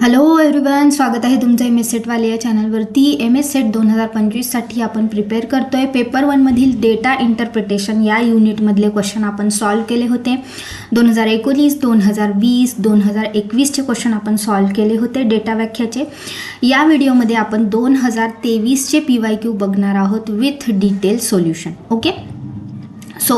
Hello everyone स्वागत आहे तुमचं एम एस सेटवाले या चॅनलवरती एम एस सेट दोन हजार पंचवीससाठी आपण प्रिपेअर करतो आहे पेपर वनमधील डेटा इंटरप्रिटेशन या युनिटमधले क्वेश्चन आपण सॉल्व केले होते. दोन हजार एकोणीस दोन हजार वीस दोन हजार एकवीसचे क्वेश्चन आपण सॉल्व केले होते डेटा व्याख्याचे. या व्हिडिओमध्ये आपण दोन हजार तेवीसचे पी वाय क्यू बघणार आहोत with detail solution okay so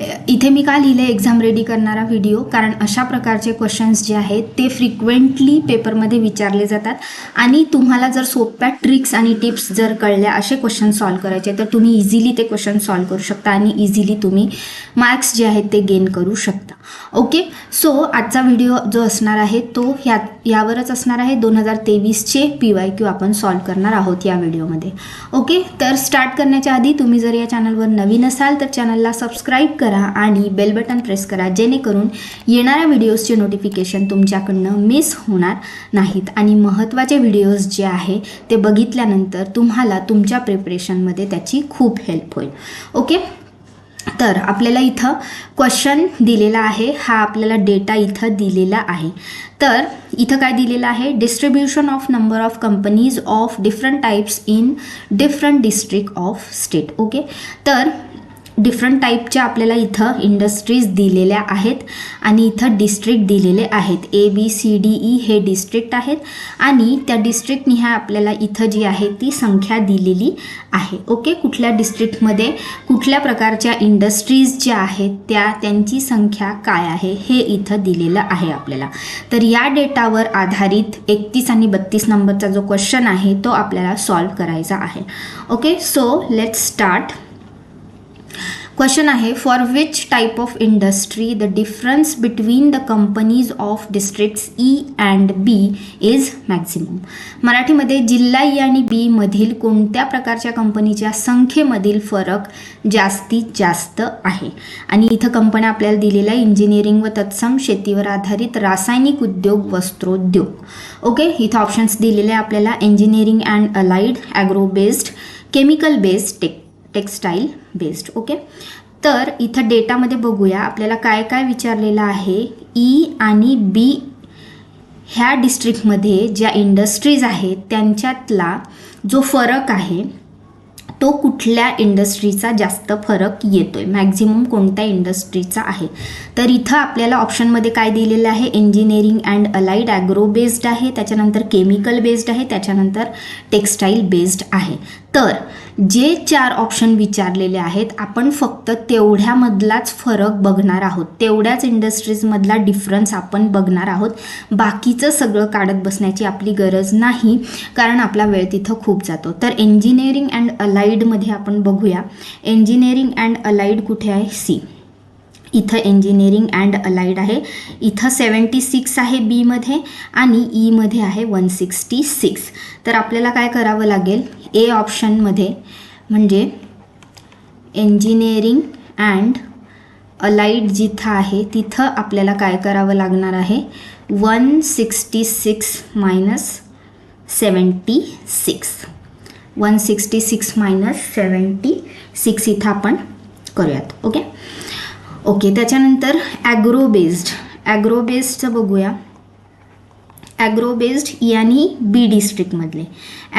eh, इथे मी का लिहिले एक्झाम रेडी करणारा व्हिडिओ कारण अशा प्रकारचे क्वेश्चन्स जे आहेत ते फ्रिक्वेंटली पेपरमध्ये विचारले जातात. आणि तुम्हाला जर सोप्या ट्रिक्स आणि टिप्स जर कळल्या असे क्वेश्चन सॉल्व करायचे तर तुम्ही इझिली ते क्वेश्चन सॉल्व करू शकता आणि इझिली तुम्ही मार्क्स जे आहेत ते गेन करू शकता. ओके सो आजचा व्हिडिओ जो असणार आहे तो ह्या यावरच असणार आहे. दोन हजार तेवीसचे पी वाय क्यू आपण सॉल्व करणार आहोत या व्हिडिओमध्ये. ओके तर स्टार्ट करण्याच्या आधी तुम्ही जर या चॅनलवर नवीन असाल तर चॅनलला सबस्क्राईब करा आणि बेल बटन प्रेस करा जेणेकरून येणाऱ्या व्हिडिओजचे नोटिफिकेशन तुमच्याकडनं मिस होणार नाहीत. आणि महत्त्वाचे व्हिडिओज जे आहे ते बघितल्यानंतर तुम्हाला तुमच्या प्रिपरेशनमध्ये त्याची खूप हेल्प होईल. ओके तर आपल्याला इथं क्वेश्चन दिलेला आहे. हा आपल्याला डेटा इथं दिलेला आहे. तर इथं काय दिलेलं आहे? Distribution of number of companies of different types in different district of state okay तर डिफरंट टाईपच्या आपल्याला इथं इंडस्ट्रीज दिलेल्या आहेत आणि इथं डिस्ट्रिक्ट दिलेले आहेत. A B C D E हे डिस्ट्रिक्ट आहेत आणि त्या डिस्ट्रिक्टनिहाय आपल्याला इथं जी आहे ती संख्या दिलेली आहे. ओके कुठल्या डिस्ट्रिक्टमध्ये कुठल्या प्रकारच्या इंडस्ट्रीज ज्या आहेत त्या त्यांची संख्या काय आहे हे इथं दिलेलं आहे आपल्याला. तर या डेटावर आधारित एकतीस आणि बत्तीस नंबरचा जो क्वेश्चन आहे तो आपल्याला सॉल्व करायचा आहे. Okay so let's start question आहे for which type of industry the difference between the companies of districts E and B is maximum मराठीमध्ये जिल्हा ई आणि बी मधील कोणत्या प्रकारच्या कंपनीच्या संख्येमधील फरक जास्तीत जास्त आहे? आणि इथं कंपन्या आपल्याला दिलेल्या इंजिनिअरिंग व तत्सम शेतीवर आधारित रासायनिक उद्योग वस्त्रोद्योग. ओके इथं ऑप्शन्स दिलेले आहे आपल्याला engineering and allied agro based chemical based tech textile based okay तर इथं डेटामध्ये बघूया आपल्याला काय काय विचारलेलं आहे. ई आणि बी ह्या डिस्ट्रिक्टमध्ये ज्या इंडस्ट्रीज आहेत त्यांच्यातला जो फरक आहे तो कुठल्या इंडस्ट्रीचा जास्त फरक येतो आहे मॅक्झिमम कोणत्या इंडस्ट्रीचा आहे? तर इथं आपल्याला ऑप्शनमध्ये काय दिलेलं आहे? Engineering and allied agro based आहे त्याच्यानंतर केमिकल बेस्ड आहे त्याच्यानंतर टेक्स्टाईल बेस्ड आहे. तर जे चार ऑप्शन विचारलेले आहेत आपण फक्त तेवढ्यामधलाच फरक बघणार आहोत. तेवढ्याच इंडस्ट्रीजमधला डिफरन्स आपण बघणार आहोत. बाकीचं सगळं काढत बसण्याची आपली गरज नाही कारण आपला वेळ तिथं खूप जातो. तर इंजिनिअरिंग अँड अलाईडमध्ये आपण बघूया. इंजिनिअरिंग अँड अलाईड कुठे आहे? सी इथं इंजिनिअरिंग अँड अलाईड आहे. इथं सेवन्टी सिक्स आहे बीमध्ये आणि e ईमध्ये आहे वन सिक्स्टी सिक्स तर आपल्याला काय करावं लागेल? ए ऑप्शनमध्ये म्हणजे इंजिनिअरिंग अँड अलाईट जिथं आहे तिथं आपल्याला काय करावं लागणार आहे? One sixty six minus seventy six one sixty six minus seventy six इथं आपण करूयात. ओके ओके त्याच्यानंतर ॲग्रो बेस्ड ॲग्रो बेस्डचं बघूया. ॲग्रो बेस्ड ई आणि बी डिस्ट्रिक्टमधले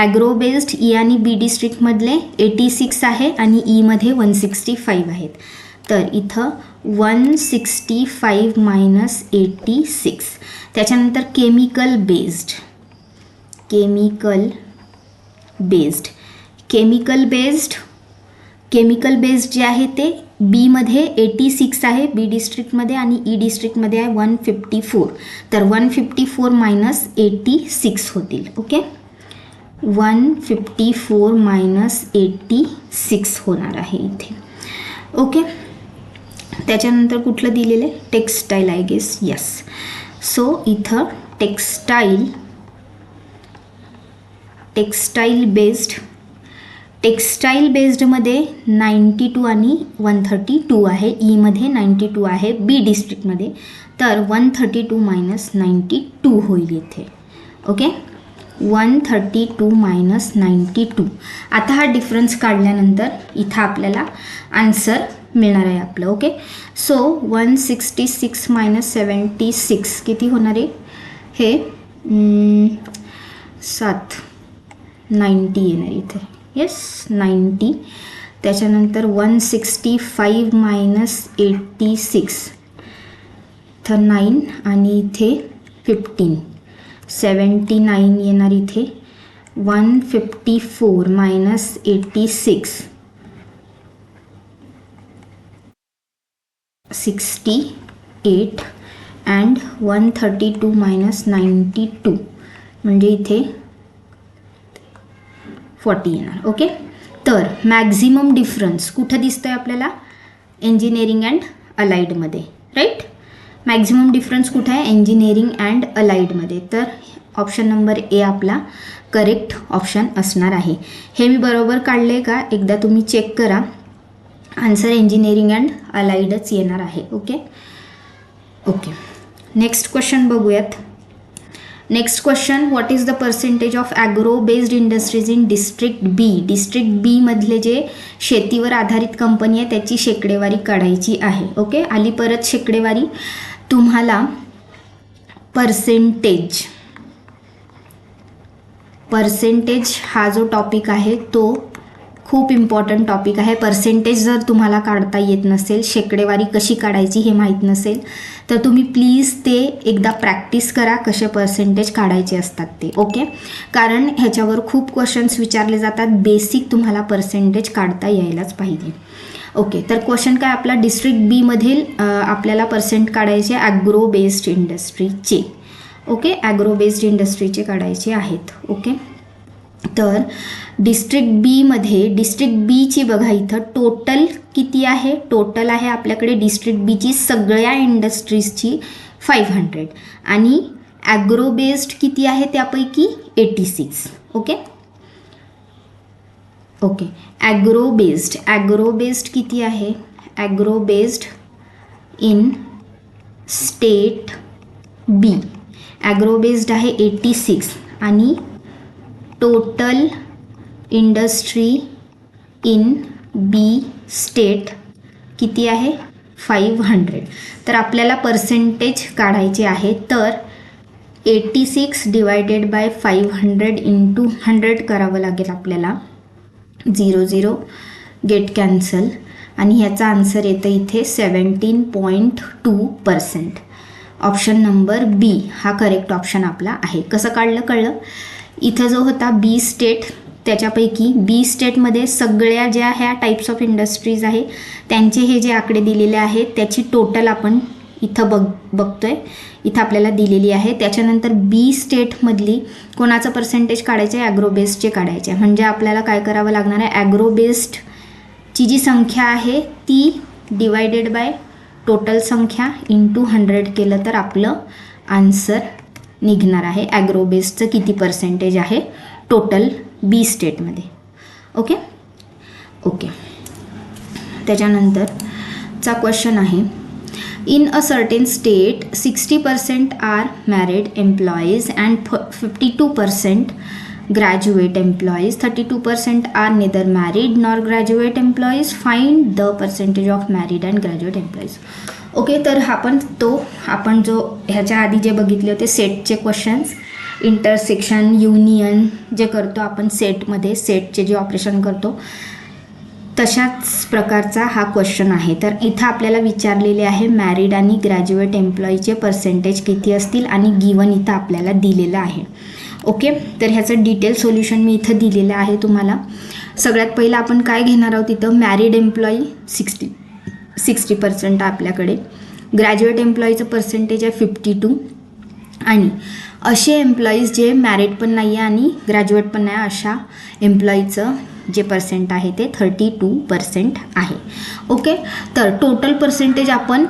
ॲग्रो बेस्ड ई आणि बी डिस्ट्रिक्टमधले एटी सिक्स आहे आणि ईमध्ये वन सिक्स्टी फाईव्ह आहेत. तर इथं one sixty five minus eighty six त्याच्यानंतर chemical based chemical based chemical based chemical based जे आहे ते बीमध्ये एटी सिक्स आहे बी डिस्ट्रिक्टमध्ये आणि e ई डिस्ट्रिक्टमध्ये आहे वन फिफ्टी फोर तर one fifty four minus eighty six होतील okay one fifty four minus eighty six होणार आहे इथे ओके त्याच्यानंतर कुठलं दिलेलं आहे? Textile I guess yes so इथं टेक्स्टाईल टेक्स्टाईल बेस्ड टेक्स्टाईल बेस्डमध्ये नाईंटी टू आणि वन थर्टी टू आहे. ईमध्ये नाईंटी टू आहे. बी डिस्ट्रिक्टमध्ये तर one thirty two minus ninety two होईल इथे. Okay one thirty two minus ninety two आता हा डिफरन्स काढल्यानंतर इथं आपल्याला आन्सर मिळणार आहे आपलं. Okay so one sixty six minus seventy six किती होणार आहे? हे सात. नाईंटी येणार इथे. येस नाईंटी त्याच्यानंतर one sixty five minus eighty six तर नाईन आणि इथे फिफ्टीन सेवन्टी नाईन येणार इथे. One fifty four minus eighty six sixty eight and one thirty two minus ninety two म्हणजे इथे फॉर्टी येणार ओके? तर मॅक्झिमम डिफरन्स कुठं दिसतं आहे आपल्याला इंजिनिअरिंग अँड अलाईडमध्ये राईट मॅक्झिमम डिफरन्स कुठं आहे? इंजिनिअरिंग अँड अलाईडमध्ये तर ऑप्शन नंबर ए आपला करेक्ट ऑप्शन असणार आहे. हे मी बरोबर काढले का? एकदा तुम्ही चेक करा. आन्सर इंजिनिअरिंग अँड अलाईडच येणार आहे ओके? ओके. नेक्स्ट क्वेश्चन बघूयात. Next question what is the percentage of agro based industries in district B district बीमधले जे शेतीवर आधारित कंपनी आहे त्याची शेकडेवारी काढायची आहे. ओके आली परत शेकडेवारी. तुम्हाला पर्सेंटेज पर्सेंटेज हा जो टॉपिक आहे तो खूप इम्पॉर्टंट टॉपिक आहे. पर्सेंटेज जर तुम्हाला काढता येत नसेल शेकडेवारी कशी काढायची हे माहीत नसेल तर तुम्ही प्लीज ते एकदा प्रॅक्टिस करा कसे पर्सेंटेज काढायचे असतात ते ओके कारण ह्याच्यावर खूप क्वेश्चन्स विचारले जातात. बेसिक तुम्हाला पर्सेंटेज काढता यायलाच पाहिजे. ओके तर क्वेश्चन काय? आपला डिस्ट्रिक्ट बीमधील आपल्याला पर्सेंट काढायचे ॲग्रो बेस्ड इंडस्ट्रीचे ओके ॲग्रो बेस्ड इंडस्ट्रीचे काढायचे आहेत. ओके तर डिस्ट्रिक्ट बीमध्ये डिस्ट्रिक्ट बीची बघा इथं टोटल किती आहे? टोटल आहे आपल्याकडे डिस्ट्रिक्ट बीची सगळ्या इंडस्ट्रीजची फाईव्ह हंड्रेड आणि ॲग्रो बेस्ड किती आहे त्यापैकी? Eighty six okay okay agro based agro based किती आहे? Agro based in state B agro based आहे एटी सिक्स आणि total industry in B state किती आहे? Five hundred. तर आपल्याला पर्सेंटेज काढायचे आहे तर eighty six divided by five hundred into hundred करावं लागेल आपल्याला. झिरो झिरो गेट कॅन्सल आणि ह्याचा आन्सर येतं इथे seventeen point two percent option number B हा करेक्ट ऑप्शन आपला आहे. कसं काढलं? कळलं? इथं जो होता बी स्टेट त्याच्यापैकी बी स्टेटमध्ये सगळ्या ज्या ह्या टाईप्स ऑफ इंडस्ट्रीज आहे त्यांचे हे जे आकडे दिलेले आहेत त्याची टोटल आपण इथं बघ बघतोय. इथं आपल्याला दिलेली आहे. त्याच्यानंतर बी स्टेटमधली कोणाचं पर्सेंटेज काढायचं आहे? ॲग्रो बेस्डचे काढायचे आहे. म्हणजे आपल्याला काय करावं लागणार आहे? ॲग्रो बेस्डची जी संख्या आहे ती डिवायडेड बाय टोटल संख्या इंटू हंड्रेड केलं तर आपलं आन्सर निघणार आहे. ॲग्रो बेस्डचं किती पर्सेंटेज आहे? टोटल बी स्टेटमध्ये ओके ओके त्याच्यानंतरचा क्वेश्चन आहे. In a certain state sixty percent are married employees and फ fifty two percent graduate employees thirty two percent are neither married nor graduate employees find the percentage of married and graduate employees okay तर हा पण तो आपण जो ह्याच्या आधी जे बघितले होते सेटचे क्वेश्चन्स इंटरसेक्शन युनियन जे करतो आपण सेटमध्ये सेटचे जे ऑपरेशन करतो तशाच प्रकारचा हा क्वेश्चन आहे. तर इथं आपल्याला विचारलेले आहे मॅरिड आणि ग्रॅज्युएट एम्प्लॉईचे पर्सेंटेज किती असतील आणि गिवन इथं आपल्याला दिलेलं आहे. ओके? तर ह्याचं डिटेल सोल्युशन मी इथं दिलेलं आहे तुम्हाला. सगळ्यात पहिलं आपण काय घेणार आहोत इथं? Married employee sixty sixty percent आपल्याकडे. ग्रॅज्युएट एम्प्लॉईचं पर्सेंटेज आहे फिफ्टी टू आणि असे एम्प्लॉईज जे मॅरिड पण नाही आहे आणि ग्रॅज्युएट पण नाही अशा एम्प्लॉईचं जे पर्सेंट आहे ते थर्टी टू पर्सेंट आहे. ओके? तर टोटल पर्सेंटेज आपण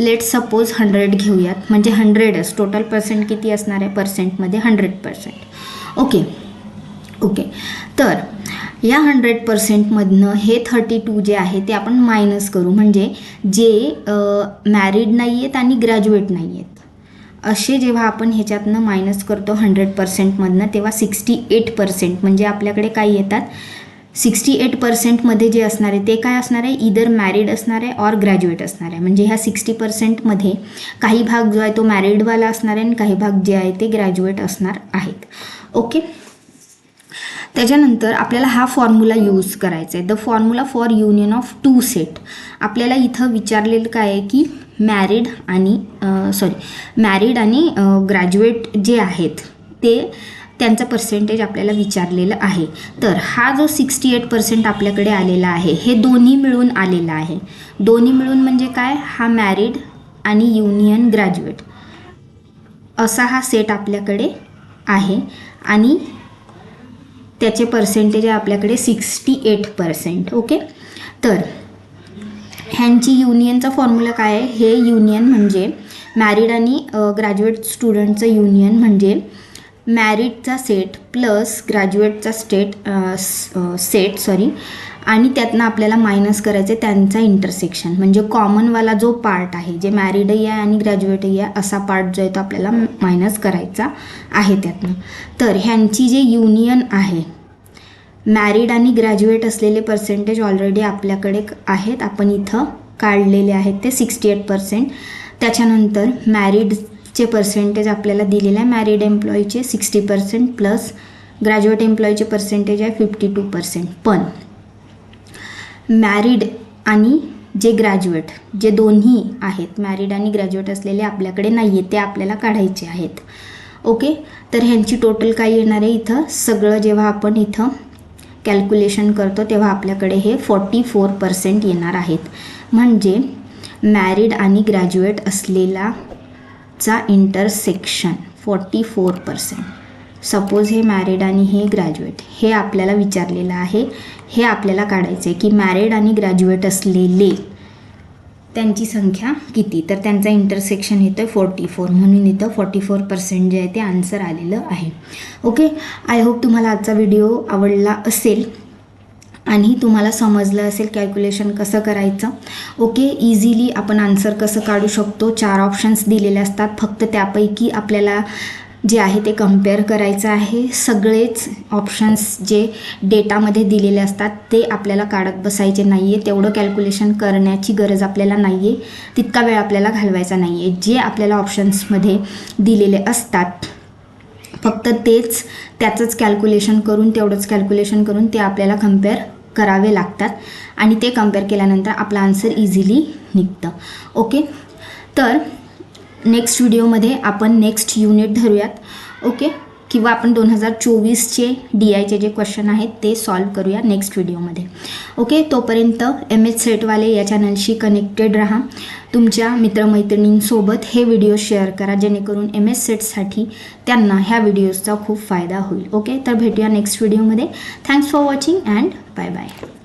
लेट सपोज हंड्रेड घेऊयात. म्हणजे हंड्रेडच टोटल पर्सेंट किती असणार आहे? पर्सेंटमध्ये हंड्रेड पर्सेंट ओके ओके तर या हंड्रेड पर्सेंटमधनं हे थर्टी टू जे आहे ते आपण मायनस करू. म्हणजे जे मॅरिड नाही आहेत आणि ग्रॅज्युएट नाही आहेत असे जेव्हा आपण ह्याच्यातनं मायनस करतो हंड्रेड पर्सेंटमधनं तेव्हा सिक्स्टी एट पर्सेंट म्हणजे आपल्याकडे काय येतात? सिक्स्टी एट पर्सेंटमध्ये जे असणार आहे ते काय असणार आहे? इदर मॅरिड असणार आहे ऑर ग्रॅज्युएट असणार आहे. म्हणजे ह्या सिक्स्टी पर्सेंटमध्ये काही भाग जो आहे तो मॅरिडवाला असणार आहे आणि काही भाग जे आहे ते ग्रॅज्युएट असणार आहेत. ओके त्याच्यानंतर आपल्याला हा फॉर्म्युला यूज करायचा आहे. The formula for union of two set आपल्याला इथं विचारलेलं काय आहे की मॅरिड आणि सॉरी मॅरिड आणि ग्रॅज्युएट जे आहेत ते त्यांचं पर्सेंटेज आपल्याला विचारलेलं आहे. तर हा जो सिक्स्टी एट पर्सेंट आपल्याकडे आलेला आहे हे दोन्ही मिळून आलेलं आहे. दोन्ही मिळून म्हणजे काय? हा मॅरिड आणि युनियन ग्रॅज्युएट असा हा सेट आपल्याकडे आहे आणि त्याचे पर्सेंटेज आहे आपल्याकडे सिक्स्टी एट पर्सेंट ओके तर ह्यांची युनियनचा फॉर्म्युला काय आहे? हे युनियन म्हणजे मॅरिड आणि ग्रॅज्युएट स्टुडंटचं युनियन म्हणजे मॅरिडचा सेट प्लस ग्रॅज्युएटचा स्टेट सेट सॉरी आणि त्यातनं आपल्याला मायनस करायचं आहे त्यांचा इंटरसेक्शन. म्हणजे कॉमनवाला जो पार्ट आहे जे मॅरिडही आहे आणि ग्रॅज्युएटही आहे असा पार्ट जो आहे तो आपल्याला मायनस करायचा आहे त्यातनं. तर ह्यांची जे युनियन आहे मॅरिड आणि ग्रॅज्युएट असलेले पर्सेंटेज ऑलरेडी आपल्याकडे आहेत. आपण इथं काढलेले आहेत ते सिक्स्टी एट पर्सेंट त्याच्यानंतर चे पर्सेंटेज आपल्याला दिलेलं आहे. मॅरिड एम्प्लॉईचे सिक्स्टी पर्सेंट प्लस ग्रॅज्युएट एम्प्लॉईचे पर्सेंटेज आहे फिफ्टी टू पर्सेंट पण मॅरिड आणि जे ग्रॅज्युएट जे दोन्ही आहेत मॅरिड आणि ग्रॅज्युएट असलेले आपल्याकडे नाही आहे ते आपल्याला काढायचे आहेत. ओके तर ह्यांची टोटल काय येणार आहे इथं? सगळं जेव्हा आपण इथं कॅल्क्युलेशन करतो तेव्हा आपल्याकडे हे फॉर्टी फोर पर्सेंट येणार आहेत. म्हणजे मॅरिड आणि ग्रॅज्युएट असलेला चा intersection forty four percent suppose हे मॅरिड आणि हे ग्रॅज्युएट हे आपल्याला विचारलेलं आहे हे आपल्याला काढायचं आहे की मॅरिड आणि ग्रॅज्युएट असलेले त्यांची संख्या किती? तर त्यांचा इंटरसेक्शन येतं आहे फोर्टी फोर म्हणून इथं फॉर्टी फोर पर्सेंट जे आहे ते आन्सर आलेलं आहे. ओके आय होप तुम्हाला आजचा व्हिडिओ आवडला असेल. आणि तुम्हाला समजलं असेल कॅल्क्युलेशन कसं करायचं. ओके इझिली आपण आन्सर कसं काढू शकतो? चार ऑप्शन्स दिलेले असतात. फक्त त्यापैकी आपल्याला जे आहे ते कंपेअर करायचं आहे. सगळेच ऑप्शन्स जे डेटामध्ये दिलेले असतात ते आपल्याला काढत बसायचे नाही आहे तेवढं कॅल्क्युलेशन करण्याची गरज आपल्याला नाही आहे तितका वेळ आपल्याला घालवायचा नाही आहे जे आपल्याला ऑप्शन्समध्ये दिलेले असतात फक्त तेच त्याचंच कॅल्क्युलेशन करून तेवढंच कॅल्क्युलेशन करून ते आपल्याला कंपेअर करावे लागतात. आणि ते कंपेअर केल्यानंतर आपला आन्सर इझिली निघतं. ओके तर नेक्स्ट व्हिडिओमध्ये आपण नेक्स्ट युनिट धरूयात. ओके किंवा आपण दोन हजार चोवीसचे डी आयचे जे क्वेश्चन आहेत ते सॉल्व करूया नेक्स्ट व्हिडिओमध्ये ओके तोपर्यंत एम एच सेटवाले या चॅनलशी कनेक्टेड राहा. तुमच्या मित्रमैत्रिणींसोबत हे व्हिडिओ शेअर करा जेणेकरून एम एस सेटसाठी त्यांना ह्या व्हिडिओजचा खूप फायदा होईल. ओके तर भेटूया नेक्स्ट व्हिडिओमध्ये thanks for watching and bye bye